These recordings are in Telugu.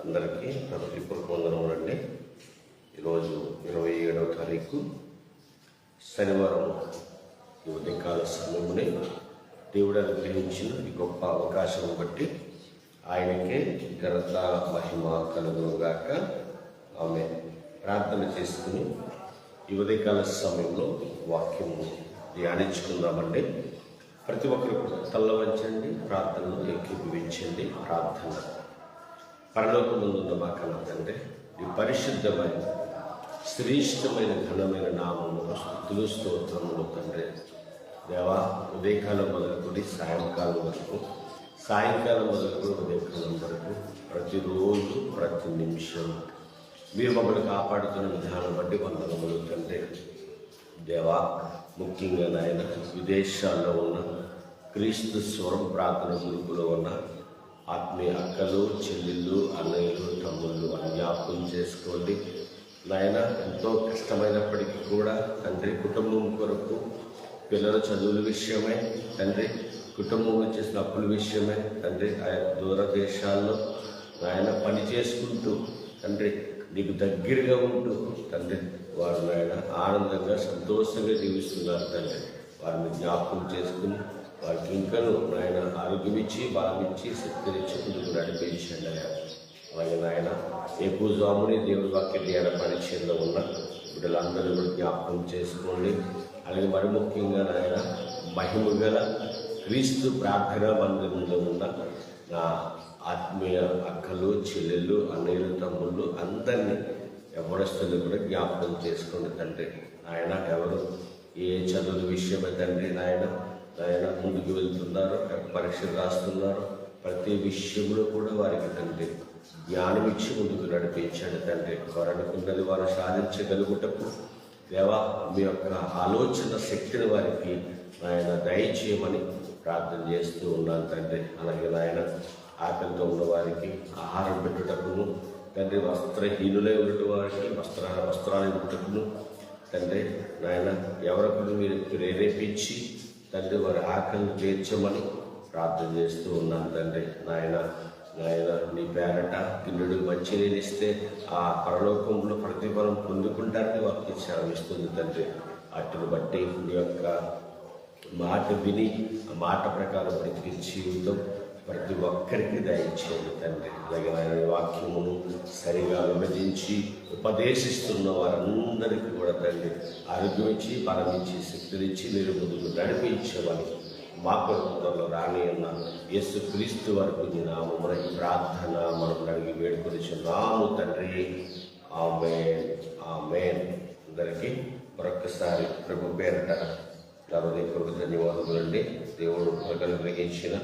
అందరికీ నా హృదయపూర్వక అండి ఈరోజు ఇరవై ఏడవ తారీఖు శనివారం. ఉదయకాల సమయముని దేవుడు అనుగ్రహించిన ఈ గొప్ప అవకాశం బట్టి ఆయనకే ఘనత మహిమ కలుగుగాక ఆమె ప్రార్థన చేసుకుని ఈ ఉదయకాల సమయంలో వాక్యము ధ్యానించుకుందామండి. ప్రతి ఒక్కరు తల్ల వంచండి ప్రార్థనలు ఏకీభవించండి ప్రార్థన. పరలోకముందున్న మా కన్న తండ్రి ఈ పరిశుద్ధమైన శ్రేష్టమైన ఘనమైన నామము స్థుతులు స్తోత్రములు తండ్రి. దేవా ఉదయకాలం మొదలుకొని సాయంకాలం వరకు సాయంకాలం మొదలుకొని ఉదయకాలం వరకు ప్రతిరోజు ప్రతి నిమిషం మీరు మమ్మల్ని కాపాడుతున్న విధానం బట్టి వందనములు తండ్రి. దేవా ముఖ్యంగా నాయన విదేశాల్లో ఉన్న క్రీస్తు స్వరం ప్రార్థన గురుకులో ఉన్న ఆత్మీయ అక్కలు చెల్లెళ్ళు అన్నయ్యలు తమ్ముళ్ళు అని జ్ఞాపకం చేసుకోండి. నాయన ఎంతో కష్టమైనప్పటికీ కూడా తండ్రి కుటుంబం కొరకు పిల్లల చదువుల విషయమే తండ్రి కుటుంబంలో చేసిన అప్పుల విషయమే తండ్రి ఆ దూర దేశాల్లో నాయన పని చేసుకుంటూ తండ్రి నీకు దగ్గరగా ఉంటూ తండ్రి వారు నాయన ఆనందంగా సంతోషంగా జీవిస్తున్నారు తండ్రి వారిని జ్ఞాపకం చేసుకుని వారికి ఇంకను నాయన ఆరోగ్యం ఇచ్చి బలం ఇచ్చి శక్తినిచ్చి ముందుకు నడిపించండి అయ్యా. అలాగే నాయన ఏ పూజాముని దేవుడి వాక్య ధ్యాన పరిచయంలో ఉన్న బిడ్డలందరూ కూడా జ్ఞాపకం చేసుకోండి. అలాగే మరి ముఖ్యంగా నాయన మహిమ గల క్రీస్తు ప్రార్థన మందిరంలో ఉన్న నా ఆత్మీయ అక్కలు చెల్లెళ్ళు అన్నయ్యలు తమ్ముళ్ళు అందరినీ ఎవరస్తులు కూడా జ్ఞాపకం చేసుకోండి తండ్రి. ఆయన ఎవరు? ఏ చదువుల విషయమే తండ్రి నాయన? నాయన ముందుకు వెళ్తున్నారు పరీక్షలు రాస్తున్నారు. ప్రతి విషయంలో కూడా వారికి తండ్రి జ్ఞానం ఇచ్చి ముందుకు నడిపించండి తండ్రి. వారు అనుకున్నది వారు సాధించగలుగుటకు దేవా మీ యొక్క ఆలోచన శక్తిని వారికి ఆయన దయచేయమని ప్రార్థన చేస్తూ ఉన్నాను తండ్రి. అలాగే నాయన ఆకలితో ఉన్న వారికి ఆహారం పెట్టుటకును తండ్రి వస్త్రహీనులై ఉండటం వారికి వస్త్ర వస్త్రాలు ఇవ్వటకును. తండ్రి నాయన ఎవరొకరు మీరు ప్రేరేపించి తండ్రి వారి ఆకలిని తీర్చమని ప్రార్థన చేస్తూ ఉన్నాను తండ్రి నాయన. నాయన నీ పేరట గిన్నెడు మంచి ఇస్తే ఆ పరలోకంలో ప్రతిఫలం పొందుకుంటారని వారికి శ్రమిస్తుంది తండ్రి. అటును బట్టి నీ యొక్క మాట విని మాట ప్రకారం బ్రతికి జీవితం ప్రతి ఒక్కరికి దయచేయండి తండ్రి. అలాగే ఆయన వాక్యమును సరిగా విభజించి ఉపదేశిస్తున్న వారందరికీ కూడా తండ్రి ఆరోగ్యం ఇచ్చి శక్తినిచ్చి మీరు ముందుకు నడిపించమని మా కొడుకులో రాని అన్న యేసు క్రీస్తు వరకు నీ మనకి ప్రార్థన మనం అడిగి వేడుకొనిచున్నాము తండ్రి. ఆమె ఆమె అందరికీ మరొక్కసారి ప్రభు పేరట నా హృదయపూర్వక ధన్యవాదములండి. దేవుడు కలిగించిన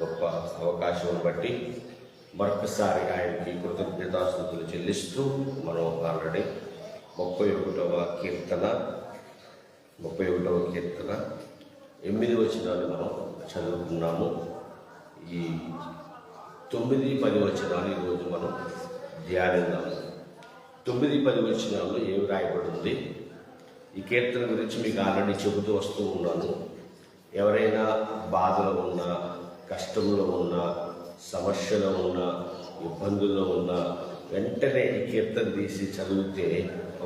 గొప్ప అవకాశం బట్టి మరొకసారి ఆయనకి కృతజ్ఞతాస్థుతులు చెల్లిస్తూ మనం ఆల్రెడీ ముప్పై ఒకటవ కీర్తన ముప్పై ఒకటవ కీర్తన ఎనిమిది వచనాలు మనం చదువుకున్నాము. ఈ తొమ్మిది పది వచనాలు ఈరోజు మనం ధ్యానిద్దాము. తొమ్మిది పది వచనాల్లో ఏమి రాయబడుతుంది ఈ కీర్తన గురించి మీకు ఆల్రెడీ చెబుతూ వస్తూ ఉన్నాను. ఎవరైనా బాధలో ఉన్నా కష్టంలో ఉన్నా సమస్యలో ఉన్నా ఇబ్బందుల్లో ఉన్నా వెంటనే ఈ కీర్తన తీసి చదివితే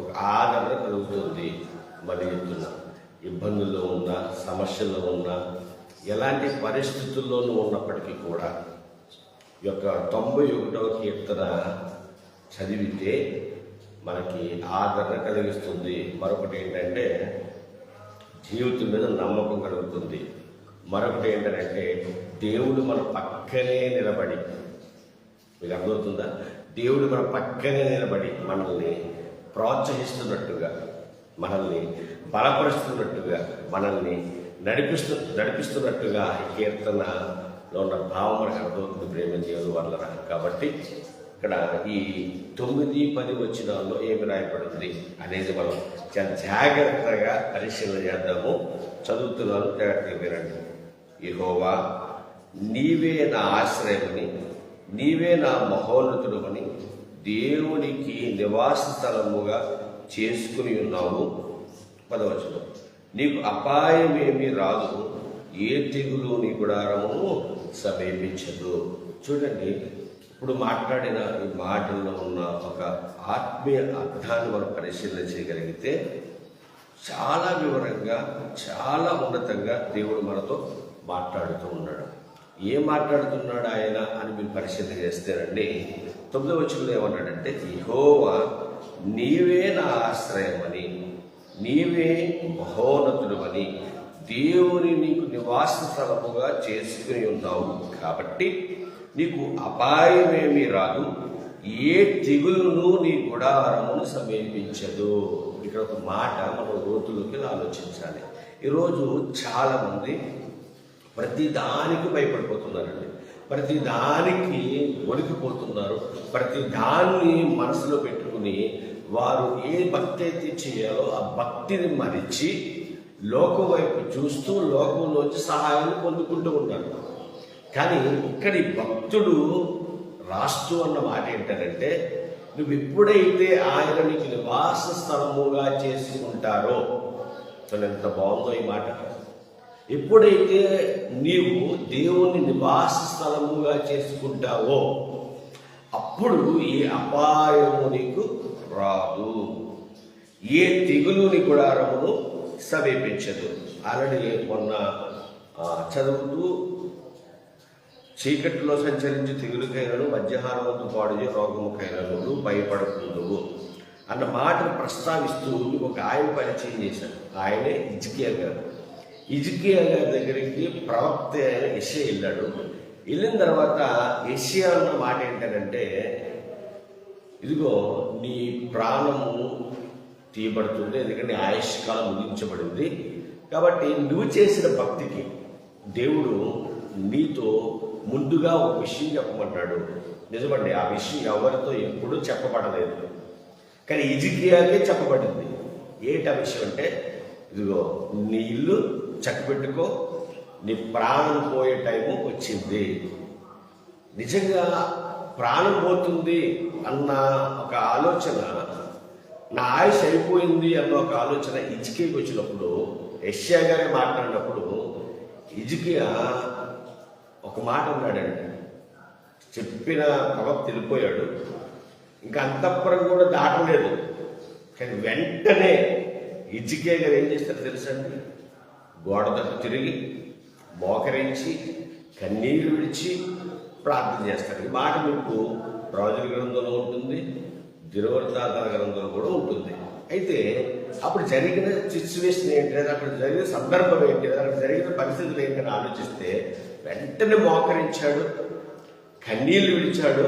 ఒక ఆదరణ కలుగుతుంది మరి చెప్తున్నా ఇబ్బందుల్లో ఉన్నా సమస్యల్లో ఉన్నా ఎలాంటి పరిస్థితుల్లోనూ ఉన్నప్పటికీ కూడా ఈ యొక్క తొంభై ఒకటవ కీర్తన చదివితే మనకి ఆదరణ కలిగిస్తుంది. మరొకటి ఏంటంటే జీవితం మీద నమ్మకం కలుగుతుంది. మరొకటి ఏంటంటే దేవుడు మన పక్కనే నిలబడి మీకు అర్థమవుతుందా? దేవుడు మన పక్కనే నిలబడి మనల్ని ప్రోత్సహిస్తున్నట్టుగా మనల్ని బలపరుస్తున్నట్టుగా మనల్ని నడిపిస్తు నడిపిస్తున్నట్టుగా కీర్తనలో ఉన్న భావం మనకు అర్థమవుతుంది ప్రేమ దేవుడు వల్ల కాబట్టి ఇక్కడ ఈ తొమ్మిది పది వచ్చినాల్లో ఏమి రాయబడుతుంది అనేది మనం చాలా జాగ్రత్తగా పరిశీలన చేద్దాము. చదువుతున్నాను జాగ్రత్తగా వినండి. యెహోవా నీవే నా ఆశ్రయమని నీవే నా మహోన్నతుడమని దేవునికి నివాస స్థలముగా చేసుకుని ఉన్నావు. పదవచనం. నీకు అపాయమేమీ రాదు. ఏ తెగులు నీ గుడారము సమీపించదు. చూడండి ఇప్పుడు మాట్లాడిన ఈ మాటల్లో ఉన్న ఒక ఆత్మీయ అర్థాన్ని మనం పరిశీలన చేయగలిగితే చాలా వివరంగా చాలా ఉన్నతంగా దేవుడు మనతో మాట్లాడుతూ ఉన్నాడు. ఏం మాట్లాడుతున్నాడు ఆయన అని మీరు పరిశీలన చేస్తేనండి తొమ్మిదో వచ్చిన ఏమన్నాడంటే యహోవా నీవే నా ఆశ్రయమని నీవే మహోన్నతుడమని దేవుని నీకు నివాస స్థలముగా చేసుకుని ఉన్నావు. కాబట్టి నీకు అపాయమేమీ రాదు. ఏ తెగులును నీ గుడారమును సమీపించదు. ఇక్కడ ఒక మాట మనం రోతులకి ఆలోచించాలి. ఈరోజు చాలామంది ప్రతి దానికి భయపడిపోతున్నారండి. ప్రతి దానికి వణికిపోతున్నారు. ప్రతి దాన్ని మనసులో పెట్టుకుని వారు ఏ భక్తి అయితే చేయాలో ఆ భక్తిని మరిచి లోకం వైపు చూస్తూ లోకంలోంచి సహాయాన్ని పొందుకుంటూ ఉన్నారు. కానీ ఇక్కడి భక్తుడు రాస్తూ అన్న మాట ఏంటంటే నువ్వు ఎప్పుడైతే ఆయన నీకు నివాస స్థలముగా చేసి ఉంటారో అసలు ఎంత బాగుందో ఈ మాట. ఎప్పుడైతే నీవు దేవుని నివాస స్థలముగా చేసుకుంటావో అప్పుడు ఏ అపాయము నీకు రాదు. ఏ తెగులుని గుడారమును సమీపించదు. ఆల్రెడీ మొన్న ఆ, చదువుతూ చీకటిలో సంచరించి తెగులుకైనను మధ్యాహ్నం వద్దు పాడు రోగముకైనను భయపడుతుండవు అన్న మాటను ప్రస్తావిస్తూ ఒక ఆయన పరిచయం చేశాను ఆయనే ఇజ్కియా గారు. ఇజ్కియా గారి దగ్గరికి ప్రవక్త అయిన వెళ్ళాడు. వెళ్ళిన తర్వాత యెషయా అన్న మాట ఏంటంటే ఇదిగో నీ ప్రాణము తీయబడుతుంది ఎందుకంటే ఆయుష్కాలం ముగించబడింది. కాబట్టి నువ్వు చేసిన భక్తికి దేవుడు నీతో ముందుగా ఒక విషయం చెప్పమంటాడు నిజమండి ఆ విషయం ఎవరితో ఎప్పుడూ చెప్పబడలేదు. కానీ ఇజికియాకే చెప్పబడింది. ఏంటి ఆ విషయం అంటే ఇదిగో నీ ఇల్లు చక్కబెట్టుకో నీ ప్రాణం పోయే టైము వచ్చింది. నిజంగా ప్రాణం పోతుంది అన్న ఒక ఆలోచన నా ఆయుష్ అయిపోయింది అన్న ఒక ఆలోచన ఇజికేకి వచ్చినప్పుడు యష్యా గారే మాట్లాడినప్పుడు ఇజికియా ఒక మాట అన్నాడండి చెప్పిన ప్రవక్త తెలిపోయాడు ఇంకా అంతఃపురం కూడా దాటలేదు. కానీ వెంటనే ఇజికే గారు ఏం చేస్తారు తెలుసండి గోడ దగ్గర తిరిగి మోకరించి కన్నీళ్ళు విడిచి ప్రార్థన చేస్తారు. ఈ మాట మీకు రాజుల గ్రంథంలో ఉంటుంది దినవర్తాల గ్రంథంలో కూడా ఉంటుంది. అయితే అప్పుడు జరిగిన సిచ్యువేషన్ ఏంటి లేదా అక్కడ జరిగిన సందర్భం ఏంటి లేదా అక్కడ జరిగిన పరిస్థితులు ఏంటి అని ఆలోచిస్తే వెంటనే మోకరించాడు కన్నీళ్ళు విడిచాడు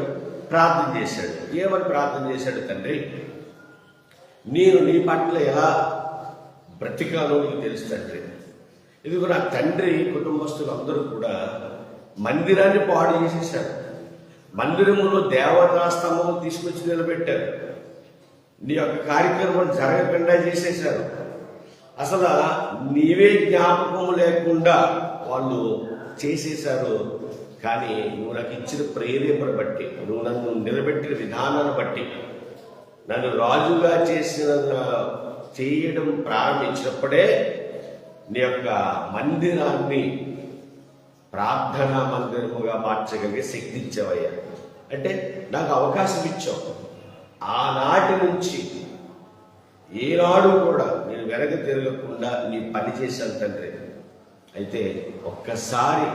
ప్రార్థన చేశాడు. ఏమని ప్రార్థన చేశాడు తండ్రి? నేను నీ పట్ల ఎలా బ్రతికాలో నీకు తెలుసు తండ్రి. ఇదిగో నా తండ్రి కుటుంబస్తులు అందరూ కూడా మందిరాన్ని పాడు చేసేసారు మందిరములో దేవతాస్తంభం తీసుకొచ్చి నిలబెట్టారు. నీ యొక్క కార్యక్రమం జరగకుండా చేసేశారు. అసలు నీవే జ్ఞాపకం లేకుండా వాళ్ళు చేసేశారు. కానీ నువ్వు నాకు ఇచ్చిన ప్రేరేపణ బట్టి నువ్వు నన్ను నిలబెట్టిన విధానాన్ని బట్టి నన్ను రాజుగా చేసిన చేయడం ప్రారంభించినప్పుడే నీ యొక్క మందిరాన్ని ప్రార్థనా మందిరముగా మార్చగలిగే శక్తి ఇచ్చావయ్యా. అంటే నాకు అవకాశం ఇచ్చావు. ఆనాటి నుంచి ఏనాడు కూడా నేను వెనక తిరగకుండా నీ పని చేశాను తండ్రి. అయితే ఒక్కసారి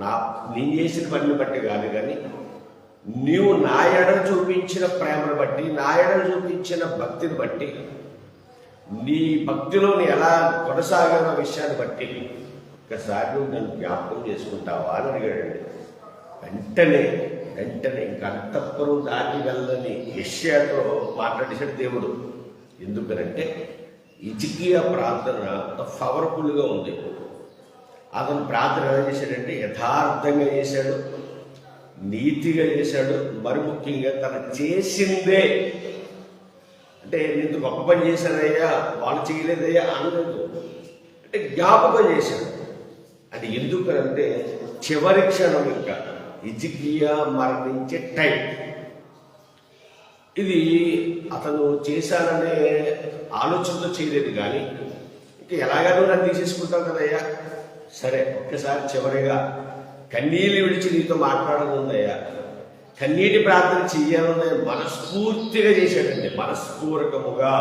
నా నేను చేసిన పనిని బట్టి కాదు కానీ నీవు నా ఎడ చూపించిన ప్రేమను బట్టి నా ఎడ చూపించిన భక్తిని బట్టి నీ భక్తిలోని ఎలా కొనసాగిన విషయాన్ని బట్టి ఒకసారి నువ్వు నన్ను జ్ఞాపకం చేసుకుంటావా అని అడిగాడండి. వెంటనే వెంటనే ఇంకా అంతఃపురం దాటి వెళ్ళని యష్యాతో మాట్లాడేశాడు దేవుడు. ఎందుకనంటే ఇజికియా ప్రార్థన అంత పవర్ఫుల్గా ఉంది. అతను ప్రార్థన ఎలా చేశాడంటే యథార్థంగా చేశాడు నీతిగా చేశాడు మరి ముఖ్యంగా తను చేసిందే అంటే నేను గొప్ప పని చేశానయ్యా వాళ్ళు చేయలేదయ్యా అనలేదు. అంటే జ్ఞాపకం చేశాడు అంటే ఎందుకనంటే చివరి క్షణం ఇంకా ఇజికియా మరణించే టైం. ఇది అతను చేశాననే ఆలోచనతో చేయలేదు కానీ ఇంకా ఎలాగైనా నన్ను తీసేసుకుంటాం కదయ్యా. సరే ఒక్కసారి చివరిగా కన్నీళ్ళు విడిచి నీతో మాట్లాడనుందయ్యా. కన్నీటి ప్రార్థన చెయ్యాలని మనస్ఫూర్తిగా చేశాడండి. మనస్పూర్వకముగా.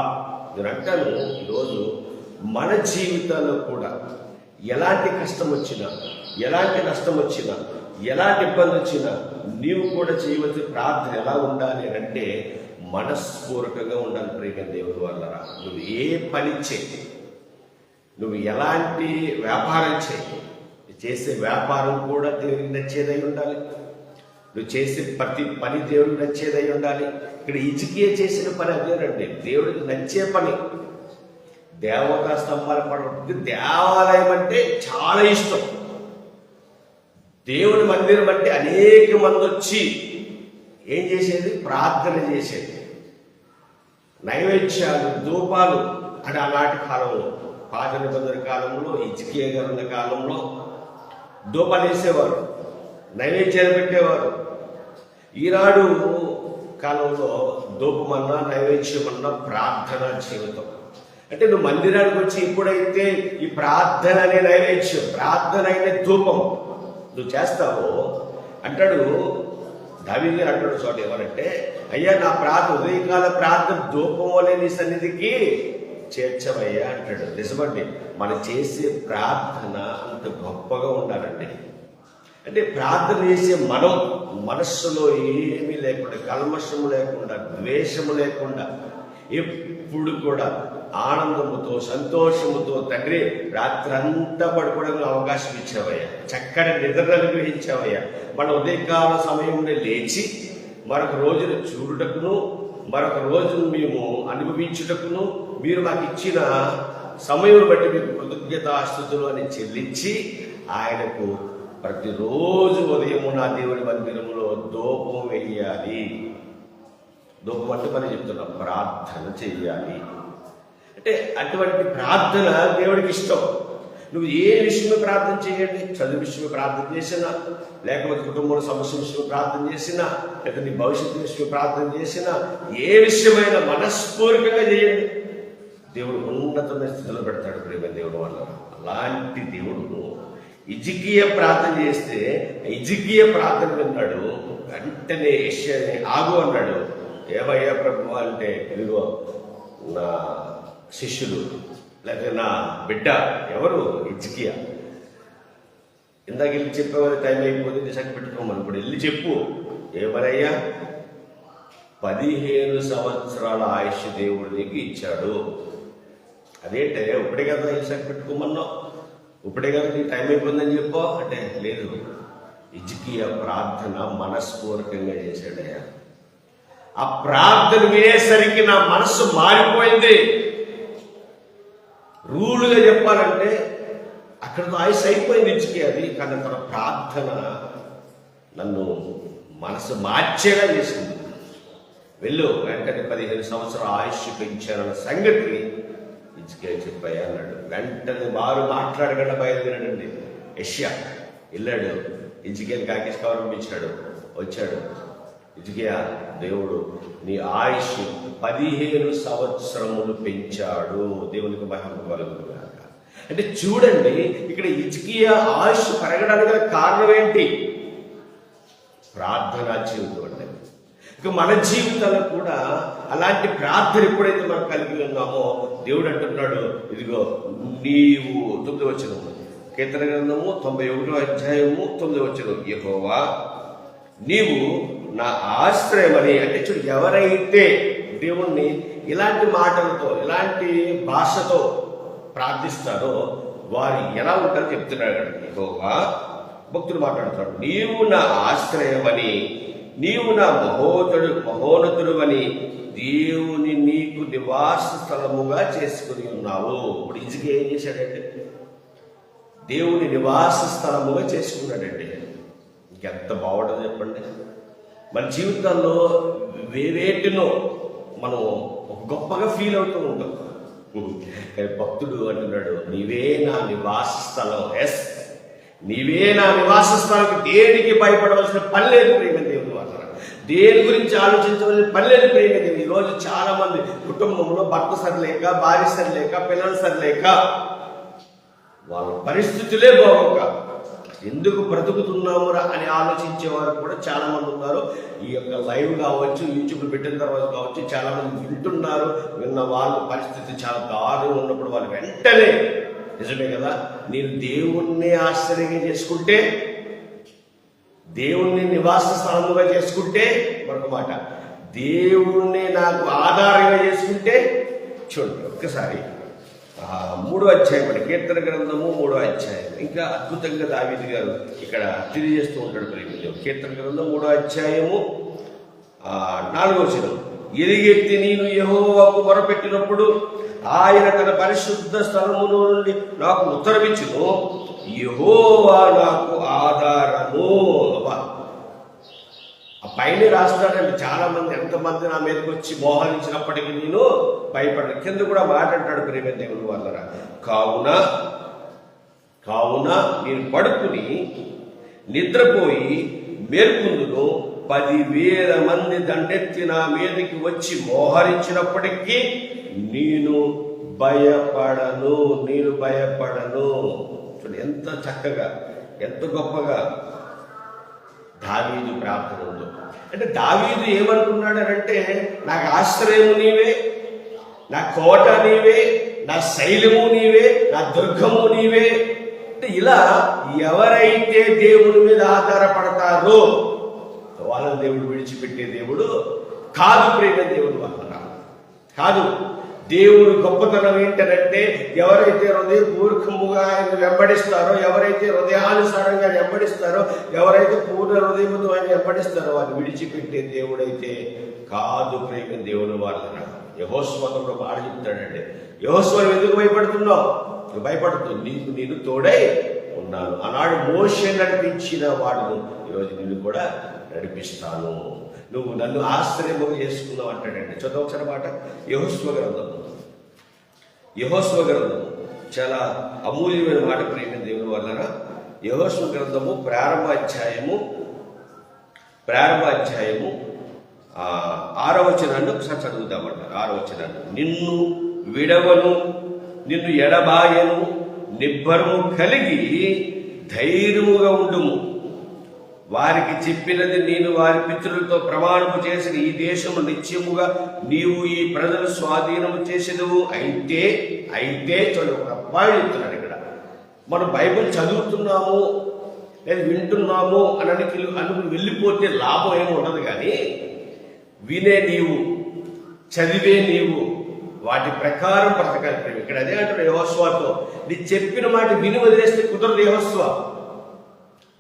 నేను అంటాను ఈరోజు మన జీవితాల్లో కూడా ఎలాంటి కష్టం వచ్చినా ఎలాంటి నష్టం వచ్చినా ఎలాంటి ఇబ్బంది వచ్చినా నీవు కూడా చేయవలసిన ప్రార్థన ఎలా ఉండాలి అంటే మనస్పూర్వకంగా ఉండాలి ప్రేమ దేవుడు వల్ల నువ్వు ఏ పని చేయి నువ్వు ఎలాంటి వ్యాపారం చేయి చేసే వ్యాపారం కూడా దేవునికి నచ్చేదై ఉండాలి. నువ్వు చేసే ప్రతి పని దేవుడికి నచ్చేదై ఉండాలి. ఇక్కడ ఇచికే చేసిన పని అదేనండి దేవుడికి నచ్చే పని. దేవతా స్తంభాల పడడం దేవాలయం అంటే చాలా ఇష్టం. దేవుడి మందిరం అంటే అనేక మంది వచ్చి ఏం చేసేది? ప్రార్థన చేసేది. నైవేద్యాలు ధూపాలు. అని ఆనాటి కాలంలో పాత నిబంధన కాలంలో ఇచ్చికే ఉన్న కాలంలో ధూపాలు వేసేవారు. నైవేద్యాలు పెట్టేవారు ఈనాడు కాలంలో దూపమన్నా నైవేద్యమన్నా ప్రార్థన జీవితం. అంటే నువ్వు మందిరానికి వచ్చి ఎప్పుడైతే ఈ ప్రార్థన అనే నైవేద్యం ప్రార్థన అనే ధూపం నువ్వు చేస్తావో అంటాడు దావీదు గారు అంటాడు చోట ఏమనంటే అయ్యా నా ప్రార్థన ఉదయకాల ప్రార్థన ధూపం వలె నీ సన్నిధికి చేర్చవయ్యా అంటాడు. నిజమండి మనం చేసే ప్రార్థన అంత గొప్పగా ఉండాలండి. అంటే ప్రార్థన చేసే మనం మనస్సులో ఏమీ లేకుండా కల్మషము లేకుండా ద్వేషము లేకుండా ఎప్పుడు కూడా ఆనందముతో సంతోషముతో తండ్రి రాత్రంతా పడుకోవడానికి అవకాశం ఇచ్చావయ్యా. చక్కటి నిద్ర అనుగ్రహించావయ్యా. మన ఉదయకాల సమయంలో లేచి మరొక రోజును చూడుటకును మరొక రోజును మేము అనుభవించుటకును మీరు మాకు ఇచ్చిన సమయం బట్టి మీకు కృతజ్ఞతాస్తుతులు అని చెల్లించి ఆయనకు ప్రతిరోజు ఉదయము నా దేవుని మందిరంలో దూపం వేయాలి. దూపం అంటే మనం చెప్తున్నాం ప్రార్థన చెయ్యాలి అంటే అటువంటి ప్రార్థన దేవుడికి ఇష్టం. నువ్వు ఏ విషయమే ప్రార్థన చేయండి చదువు విషయమే ప్రార్థన చేసినా లేకపోతే కుటుంబం సమస్య విషయమే ప్రార్థన చేసినా లేకపోతే నీ భవిష్యత్తు విషయమే ప్రార్థన చేసినా ఏ విషయమైనా మనస్ఫూర్తిగా చేయండి. దేవుడు ఉన్నతమైన స్థితిలో పెడతాడు ప్రేమ దేవుడు వల్ల. అలాంటి దేవుడు ఇజికీయ ప్రార్థన చేస్తే ఇజికీయ ప్రార్థన విన్నాడు వెంటనే ఏషియాని ఆగు అన్నాడు. ఏమయ్యా ప్రభు అంటే ఇదిగో నా శిష్యులు లేకపోతే నా బిడ్డ ఎవరు? ఇజికియా. ఇందాక వెళ్ళి చెప్పేవారు టైం అయిపోతుంది నిజంగా పెట్టుకోమని. ఇప్పుడు వెళ్ళి చెప్పు. ఏమనయ్యా పదిహేను సంవత్సరాల ఆయుష్ దేవుడు నీకు ఇచ్చాడు. అదేంటే ఇప్పుడే కదా ఇసాక్ పెట్టుకోమన్నావు? ఇప్పుడే కదా నీకు టైం అయిపోయిందని చెప్పో. అంటే లేదు. ఇజికియా ప్రార్థన మనస్పూర్వకంగా చేశాడయ్యా. ఆ ప్రార్థన వినేసరికి నా మనసు మారిపోయింది. రూలుగా చెప్పాలంటే అక్కడితో ఆయుష్ అయిపోయింది ఇచ్చికి అది. కానీ తన ప్రార్థన నన్ను మనసు మార్చేలా చేసింది. వెళ్ళు వెంటనే పదిహేను సంవత్సరాల ఆయుష్ పెంచానన్న సంగతి ఇచ్చికే చెప్పాయి అన్నాడు వెంటనే వారు మాట్లాడకుండా బయలుదేరాడండి. యష్యా వెళ్ళాడు. ఇజికేని కాకేసి పంపించాడు వచ్చాడు. ఇజికియా దేవుడు నీ ఆయుష్ పదిహేను సంవత్సరములు పెంచాడు. దేవునికి మహిమ కలుగుగాక అంటే చూడండి ఇక్కడ ఇజికియా ఆయుష్ పెరగడానికి గల కారణం ఏంటి? ప్రార్థనా జీవితం అంటే ఇక మన జీవితంలో కూడా అలాంటి ప్రార్థన ఎప్పుడైతే మనం కలిగి ఉన్నామో దేవుడు అంటున్నాడు ఇదిగో నీవు తొమ్మిది వచ్చిన కీర్తన గ్రంథము తొంభై ఒకటో అధ్యాయము తొమ్మిది వచ్చిన యహోవా నీవు నా ఆశ్రయమని అంటే చూడు ఎవరైతే దేవుణ్ణి ఇలాంటి మాటలతో ఇలాంటి భాషతో ప్రార్థిస్తారో వారు ఎలా ఉంటారో చెప్తున్నాడు యహోవా భక్తుడు మాట్లాడుతున్నాడు నీవు నా ఆశ్రయమని నీవు నా మహోదడు మహోన్నతుడు అని దేవుని నీకు నివాస స్థలముగా చేసుకుని ఉన్నావు. ఇప్పుడు ఇజుకి ఏం చేశాడంటే దేవుని నివాస స్థలముగా చేసుకున్నాడండి ఇంకెంత బాగుంటుంది చెప్పండి. మన జీవితాల్లో వేరేటినో మనం గొప్పగా ఫీల్ అవుతూ ఉంటాం. కానీ భక్తుడు అంటున్నాడు నీవే నా నివాస స్థలం. ఎస్. నీవే నా నివాస స్థలానికి దేనికి భయపడవలసిన పని లేదు ప్రేమ దేవుడు. దేని గురించి ఆలోచించవలసిన పని లేని ప్రేమ ఈరోజు చాలా మంది కుటుంబంలో భర్త సరిలేక భార్య సరిలేక పిల్లలు సరిలేక వాళ్ళ పరిస్థితులే బాగోక. ఎందుకు బ్రతుకుతున్నామురా అని ఆలోచించే వారు కూడా చాలా మంది ఉన్నారు. ఈ యొక్క లైవ్ కావచ్చు యూట్యూబ్ పెట్టిన తర్వాత కావచ్చు చాలా మంది వింటున్నారు. విన్న వాళ్ళ పరిస్థితి చాలా దారుణంగా ఉన్నప్పుడు వాళ్ళు వెంటనే నిజమే కదా నేను దేవుణ్ణి ఆశ్చర్యంగా చేసుకుంటే దేవుణ్ణి నివాస స్థానముగా చేసుకుంటే మరొక మాట. దేవుణ్ణి నాకు ఆధారంగా చేసుకుంటే చూడండి ఒక్కసారి. మూడో అధ్యాయం మన కీర్తన గ్రంథము మూడో అధ్యాయం. ఇంకా అద్భుతంగా దావీదు గారు ఇక్కడ తెలియజేస్తూ ఉంటాడు ప్రేమిలో కీర్తన గ్రంథం మూడో అధ్యాయము నాలుగో చిరం ఎరిగెత్తి నేను యహోవాకు మొరపెట్టినప్పుడు ఆయన తన పరిశుద్ధ స్థలములో నుండి నాకు ఉత్తరమిచ్చును. యహోవా నాకు ఆధారము. ఆ పైన రాస్తాడండి చాలా మంది ఎంతమంది నా మీదకి వచ్చి మోహరించినప్పటికీ నేను భయపడ్డాను కింద కూడా మాట్లాడతాడు ప్రేమ దేవుడు వల్ల కావున కావున నేను పడుకుని నిద్రపోయి మేల్కొందును పదివేల మంది దండెత్తి నా మీదకి వచ్చి మోహరించినప్పటికీ నేను భయపడను నేను భయపడను. చూడు ఎంత చక్కగా ఎంత గొప్పగా దావీదు ప్రార్థన ఉందో. అంటే దావీదు ఏమనుకున్నాడనంటే నాకు ఆశ్రయము నీవే నా కోట నీవే నా శైలము నీవే నా దుర్గము నీవే. అంటే ఇలా ఎవరైతే దేవుని మీద ఆధారపడతారో వాళ్ళని దేవుడు విడిచిపెట్టే దేవుడు కాదు ప్రేమ దేవుడు అంటున్నాడు. కాదు దేవుని గొప్పతనం ఏంటంటే ఎవరైతే హృదయపూర్వకముగా ఆయన వెంబడిస్తారో ఎవరైతే హృదయానుసారంగా వెంబడిస్తారో ఎవరైతే పూర్ణ హృదయంతో ఆయన వెంబడిస్తారో వారిని విడిచిపెట్టే దేవుడైతే కాదు ప్రేమ దేవుని వాళ్ళన యహోస్వతంలో మాట చెప్తాడండి యహోస్వం ఎందుకు భయపడుతున్నావు? నువ్వు భయపడుతూ నీకు నేను తోడై ఉన్నాను. ఆనాడు మోషే నడిపించిన వాడును. ఈరోజు నేను కూడా నడిపిస్తాను. నువ్వు నన్ను ఆశ్చర్యము చేసుకున్నావు అంటాడండి. చదువు ఒకసారి మాట. యహోస్వ గ్రంథం. యహోస్వ గ్రంథం. చాలా అమూల్యమైన మాట ప్రేమ దేవుని వలన యహోస్వ గ్రంథము ప్రారంభ అధ్యాయము ప్రారంభ అధ్యాయము ఆ, ఆరో వచనాన్ని ఒకసారి చదువుదామంటారు ఆరో వచనాన్ని. నిన్ను విడవను నిన్ను ఎడబాయను నిబ్బరము కలిగి ధైర్యముగా ఉండుము. వారికి చెప్పినది నేను వారి పితృలతో ప్రమాణము చేసిన ఈ దేశము నిత్యముగా నీవు ఈ ప్రజలు స్వాధీనము చేసినవు. అయితే అయితే చూడండి ఒక పాయింట్ చెప్తున్నాడు ఇక్కడ. మనం బైబిల్ చదువుతున్నాము లేదా వింటున్నాము అని అనుకుని వెళ్ళిపోతే లాభం ఏమి ఉండదు కానీ వినే నీవు చదివే నీవు వాటి ప్రకారం బ్రతకాలి ఇక్కడ అదే అంటాడు యహోస్వాతో నీ చెప్పిన మాట విని వదిలేస్తే కుదరదు యహోస్వా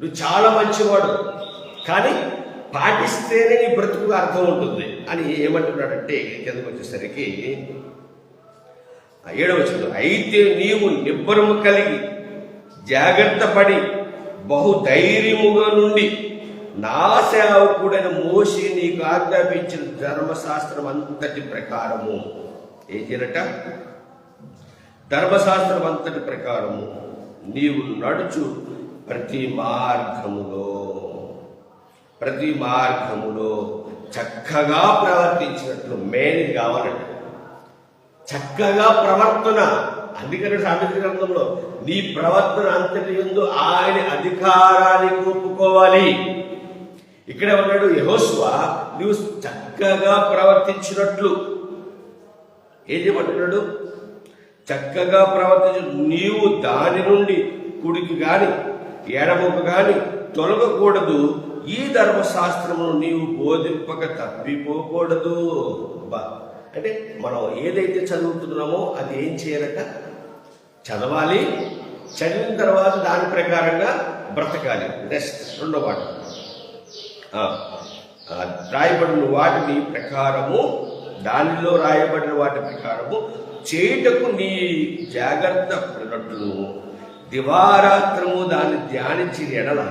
నువ్వు చాలా మంచివాడు. కానీ పాటిస్తేనే నీ బ్రతుకు అర్థం ఉంటుంది. అని ఏమంటున్నాడంటే కిందకు వచ్చేసరికి ఏడవచ్చు అయితే నీవు నిబ్బరము కలిగి జాగ్రత్త పడి బహు ధైర్యముగా నుండి నా సేవకుడైన మోసి నీకు ఆజ్ఞాపించిన ధర్మశాస్త్రం అంతటి ప్రకారము. ఏం ధర్మశాస్త్రం అంతటి ప్రకారము. నీవు నడుచు ప్రతి మార్గములో ప్రతి మార్గములో చక్కగా ప్రవర్తించినట్లు మేలు కావాలంటే చక్కగా ప్రవర్తన అందుకనే సామెత గ్రంథంలో నీ ప్రవర్తన అంతటి ఎందు ఆయన అధికారాన్ని ఒప్పుకోవాలి ఇక్కడ ఉన్నాడు యహోస్వ నువ్వు చక్కగా ప్రవర్తించినట్లు. ఏం చేయమంటున్నాడు చక్కగా ప్రవర్తించు నీవు దాని నుండి కుడికి కానీ ఎడమకు గాని తొలగకూడదు. ఈ ధర్మశాస్త్రమును నీవు బోధింపక తప్పిపోకూడదు. బా అంటే మనం ఏదైతే చదువుతున్నామో అది ఏం చేయనక చదవాలి. చదివిన తర్వాత దాని ప్రకారంగా బ్రతకాలి. నెక్స్ట్ రెండో మాట. రాయబడిన వాటిని ప్రకారము దానిలో రాయబడిన వాటి ప్రకారము చేయుటకు నీ జాగ్రత్త పడినట్లు దివారాత్రము దాన్ని ధ్యానించిన ఎడల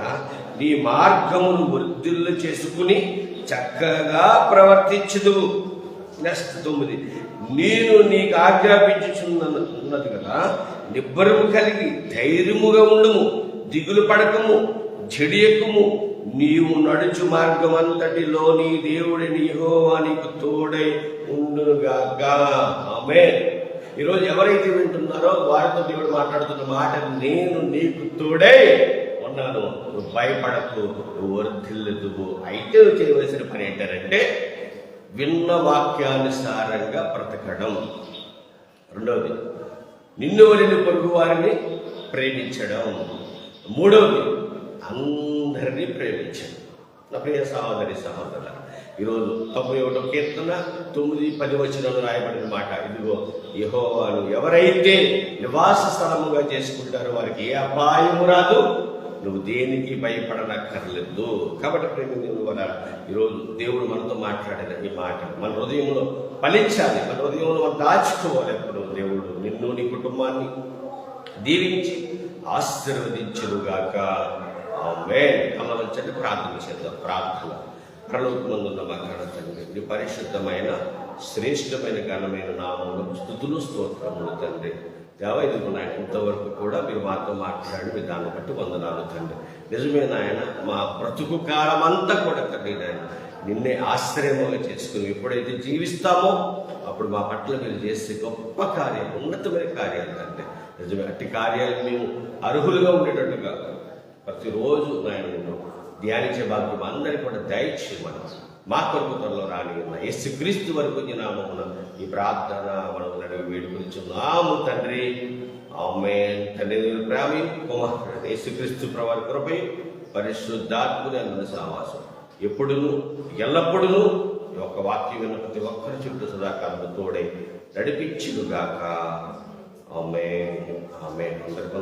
నీ మార్గమును వృద్ధిల్లు చేసుకుని చక్కగా ప్రవర్తించదు నెక్స్ట్ తొమ్మిది. నేను నీకు ఆజ్ఞాపించుచున్నది కదా నిబ్బరము కలిగి ధైర్యముగా ఉండుము దిగులు పడకము చెడియకుము నీవు నడుచు మార్గమంతటిలో నీ దేవుడిని నీహో నీకు తోడై ఉండునుగాక. ఆమె ఈరోజు ఎవరైతే వింటున్నారో వారితో దేవుడు మాట్లాడుతున్న మాట నేను నీకు తోడే ఉన్నాను. నువ్వు భయపడకు నువ్వు వర్ధిల్లుదువు అయితే నువ్వు చేయవలసిన పని ఏంటంటే విన్న వాక్యానుసారంగా బ్రతకడం. రెండవది నిన్ను వలిని పొరుగు వారిని ప్రేమించడం. మూడవది అందరినీ ప్రేమించడం. నా ప్రియ సహోదరి సహోదరులు ఈరోజు తొంభై ఒకటో కీర్తన తొమ్మిది పది వచనంలో రాయబడిన మాట. ఇదిగో యెహోవాను ఎవరైతే నివాస స్థలముగా చేసుకుంటారో వారికి ఏ అపాయము రాదు. నువ్వు దేనికి భయపడనక్కర్లేదు. కాబట్టి ప్రేమ దేవుడు వల్ల ఈరోజు దేవుడు మనతో మాట్లాడిన ఈ మాట. మన హృదయంలో ఫలించాలి. మన హృదయంలో మనం దాచుకోవాలి ఎప్పుడు. దేవుడు నిన్ను నీ కుటుంబాన్ని దీవించి ఆశీర్వదించుగాక ఆమె అమలంచండి ప్రార్థన చేద్దాం. ప్రార్థన. ప్రలోకమందున్న మా తండ్రి నీ పరిశుద్ధమైన శ్రేష్టమైన ఘనమైన నామములు స్థుతులు స్తోత్రములు తండ్రి. దేవ ఇదిగో నాయన ఇంతవరకు కూడా మీరు మాతో మాట్లాడి మీ దాన్ని బట్టి వందనాలు తండ్రి. నిజమే నాయన మా బ్రతుకు కాలం అంతా కూడా తండ్రి నాయన నిన్నే ఆశ్రయముగా చేసుకుని ఎప్పుడైతే జీవిస్తామో అప్పుడు మా పట్ల మీరు చేసే గొప్ప కార్యం ఉన్నతమైన కార్యాలు తండ్రి. నిజమే అట్టి కార్యాలు మేము అర్హులుగా ఉండేటట్టుగా ప్రతిరోజు నాయన నిన్ను ధ్యానించే భాగ్యం అందరికీ కూడా దయచేయమని. మా కొరకు త్వరలో రాని ఉన్న యేసుక్రీస్తు వరకు నామమున ఈ ప్రార్థన మనం నడివి వేడుకొనిచున్నాము తండ్రి. ఆమె తండ్రి ప్రేమి కుమారుడు యేసుక్రీస్తు ప్రవారి కృపై పరిశుద్ధాత్ముని అన్న సావాసం ఎప్పుడును ఎల్లప్పుడూ ఈ యొక్క వాక్యం విన్న ప్రతి ఒక్కరి చుట్టూ సదాకాలం తోడే నడిపించుగాక ఆమె ఆమె అందరికీ